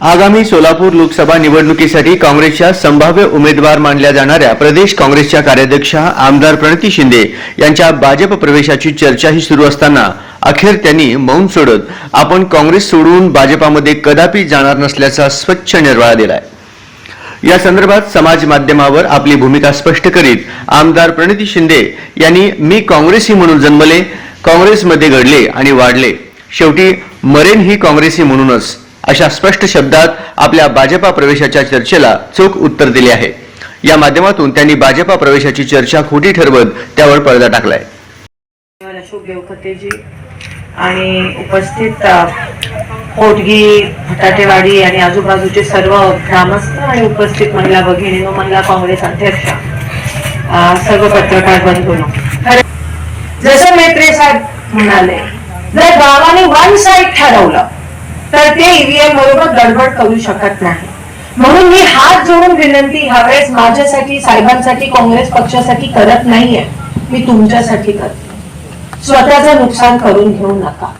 आगामी सोलापूर लोकसभा निवडणुकीसाठी काँग्रेसच्या संभाव्य उमेदवार मानल्या जाणाऱ्या प्रदेश काँग्रेसच्या कार्याध्यक्षा आमदार प्रणिती शिंदे यांच्या भाजप प्रवेशाची चर्चाही सुरू असताना अखेर त्यांनी मौन सोडत आपण काँग्रेस सोडून भाजपामध्ये कदापि जाणार नसल्याचा स्वच्छ निर्वाळा दिलाय. या संदर्भात समाज माध्यमावर आपली भूमिका स्पष्ट करीत आमदार प्रणिती शिंदे यांनी मी काँग्रेसी म्हणून जन्मले काँग्रेसमध्ये घडले आणि वाढले. शेवटी मरेन ही काँग्रेसी म्हणूनच. अशा स्पष्ट शब्दात आपल्या भाजपा प्रवेशाच्या चर्चेला चोख उत्तर दिले आहे. या माध्यमातून त्यांनी भाजपा प्रवेशाची चर्चा खोटी ठरवत त्यावर पडदा टाकलाय. अशोक देवखतेजी आणि उपस्थित कोटगी पोटगी फटाटेवाडी आणि आजूबाजूचे सर्व ग्रामस्थ आणि उपस्थित महिला भगिनी व महिला काँग्रेस अध्यक्ष सर्व पत्रकार बंधून. जसं मेत्रे साहेब म्हणाले जर गावाने वन साईड ठरवलं तर ते ईव्हीएम बरोबर गडबड करू शकत नाही. म्हणून मी हात जोडून विनंती ह्यावेळेस माझ्यासाठी साहेबांसाठी काँग्रेस पक्षासाठी करत नाहीये. मी तुमच्यासाठी करते. स्वतःचं नुकसान करून घेऊ नका.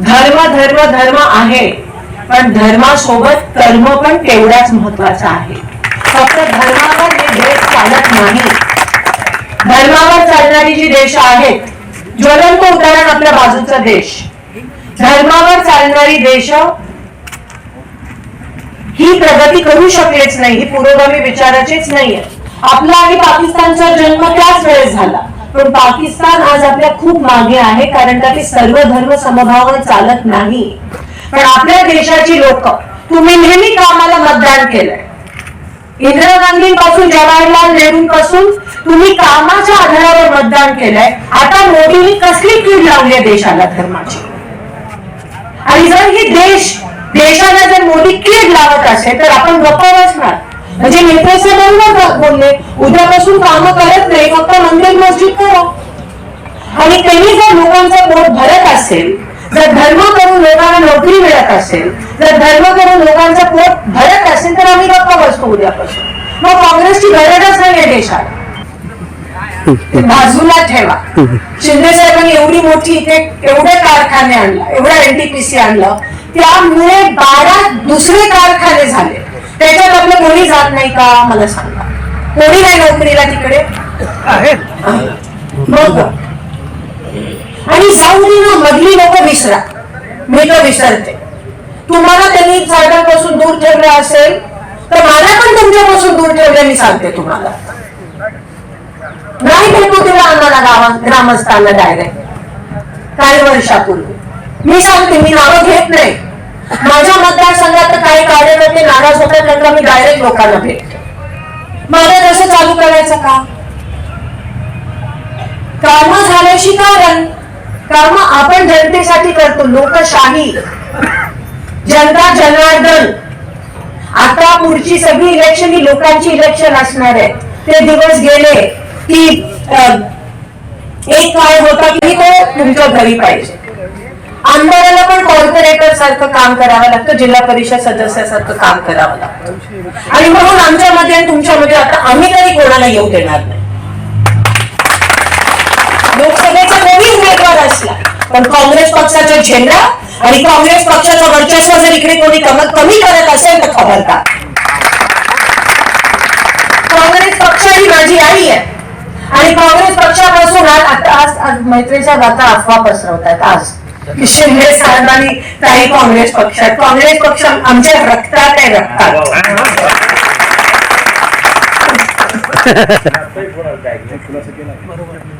धर्म धर्म धर्म आहे. पण धर्मासोबत कर्म पण तेवढाच महत्त्वाचा आहे. फक्त धर्मावर हे देश चालत नाही. धर्मावर चालणारी जी देश आहेत ज्वलंत उदाहरण आपल्या बाजूचा देश. धर्मावर चालणारी देश ही प्रगती करू शकलेच नाही ही पुरोगामी विचाराचीच नाहीये. आपला आणि पाकिस्तानचा जन्म त्याच वेळेस झाला. पण पाकिस्तान आज आपल्या खूप मागे आहे कारण का ते सर्व धर्म समभावावर चालत नाही. पण आपल्या देशाची लोक तुम्ही नेहमी कामाला मतदान केलंय. इंदिरा गांधींपासून जवाहरलाल नेहरूंपासून तुम्ही कामाच्या आधारावर मतदान केलंय. आता मोदींनी कसली कीड लावली आहे देशाला धर्माची? आणि जर ही देश देशाला जर मोदी कीड लावत असेल तर आपण गप्प बसणार. म्हणजे नेते बरोबर बोलले उद्यापासून काम करत नाही फक्त मंदिर मस्जिद करा. आणि त्यांनी जर लोकांचा पोट भरत असेल जर धर्म करून लोकांना नोकरी मिळत असेल जर धर्म करून लोकांचा पोट भरत असेल तर आम्ही गप्पा बसतो उद्यापासून. मग काँग्रेसची गरजच ते बाजूला ठेवा. शिंदे साहेबांनी एवढी मोठी इथे एवढे कारखाने आणलं एवढा एनटीपीसी आणलं त्यामुळे बारा दुसरे कारखाने झाले. त्याच्यात आपलं कोणी जात नाही का? मला सांगा. कोणी नाही नोकरीला तिकडे? मग? आणि जाऊन ना मधली लोक विसरा. मी तर विसरते. तुम्हाला त्यांनी झाडापासून दूर ठेवलं असेल तर मला पण तुमच्यापासून दूर ठेवलं मी सांगते तुम्हाला नाही भेटू तेव्हा आम्हाला गावा ग्रामस्थांना डायरेक्ट काही वर्षापूर्वी मी सांगते मी नावं घेत नाही. माझ्या मतदारसंघात तर काही कार्यकर्ते नाराज होतात नंतर मी डायरेक्ट लोकांना भेटते. मला तसं चालू करायचं का कर्म झाल्याशी कारण काम आपण जनतेसाठी करतो लोकशाही. जनता जनार्दन. आता पुढची सगळी इलेक्शन ही लोकांची इलेक्शन असणार आहे. ते दिवस गेले की अं, एक काळ होता की तो तुमच्या घरी पाहिजे. आमदाराला पण कॉर्पोरेटर सारखं काम करावं लागतं जिल्हा परिषद सदस्यासारखं काम करावं लागतं. आणि म्हणून आमच्यामध्ये आणि तुमच्यामध्ये आता आम्ही तरी कोणाला येऊ देणार नाही. लोकसभेचा नवीन उमेदवार असला पण काँग्रेस पक्षाचा झेंडा आणि काँग्रेस पक्षाचं वर्चस्व जर इकडे कोणी कम- कमी करत असेल तर खबरदार. काँग्रेस पक्ष ही माझी आई आहे. आणि काँग्रेस पक्ष आज मैत्रीच्या गाता अफवा पसरवतात आज. की शिंदे साहेबांनी काही काँग्रेस पक्षात काँग्रेस पक्ष आमच्या रक्तात आहे रक्तात.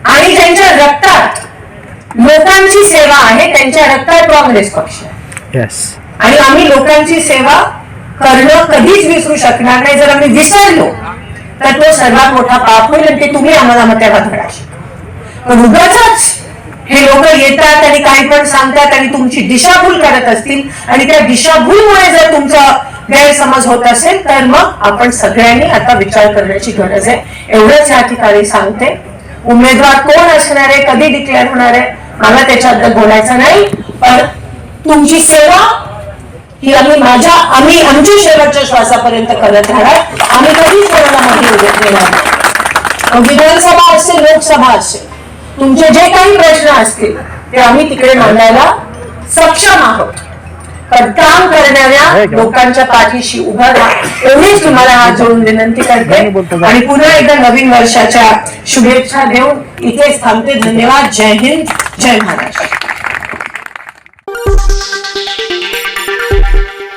आणि त्यांच्या रक्तात लोकांची सेवा आहे त्यांच्या रक्तात काँग्रेस पक्ष. आणि आम्ही लोकांची सेवा करणं कधीच विसरू शकणार नाही. जर आम्ही विसरलो तर तो सर्वात मोठा पाप होईल आणि ते तुम्ही आम्हाला मग धडाशी पण उगाच हे लोक येतात आणि काही पण सांगतात आणि तुमची दिशाभूल करत असतील आणि त्या दिशाभूलमुळे जर तुमचा गैरसमज होत असेल तर मग आपण सगळ्यांनी आता विचार करण्याची गरज आहे. एवढंच या ठिकाणी सांगते. उमेदवार कोण असणार आहे कधी डिक्लेअर होणार आहे मला त्याच्याबद्दल बोलायचं नाही. पण तुमची सेवा ही आम्ही माझ्या आम्ही आमच्या शेवटच्या श्वासापर्यंत करत राहणार. आम्ही कधीच कोणाला मध्ये उभे देणार नाही. विधानसभा असेल लोकसभा असेल. तुमचे जे काही प्रश्न असतील ते आम्ही तिकडे मांडायला सक्षम आहोत. पण काम करणाऱ्या लोकांच्या पाठीशी उभा राहा. एवढीच तुम्हाला हात जोडून विनंती करते. आणि पुन्हा एकदा नवीन वर्षाच्या शुभेच्छा देऊन इथेच थांबते. धन्यवाद. जय हिंद. जय महाराष्ट्र.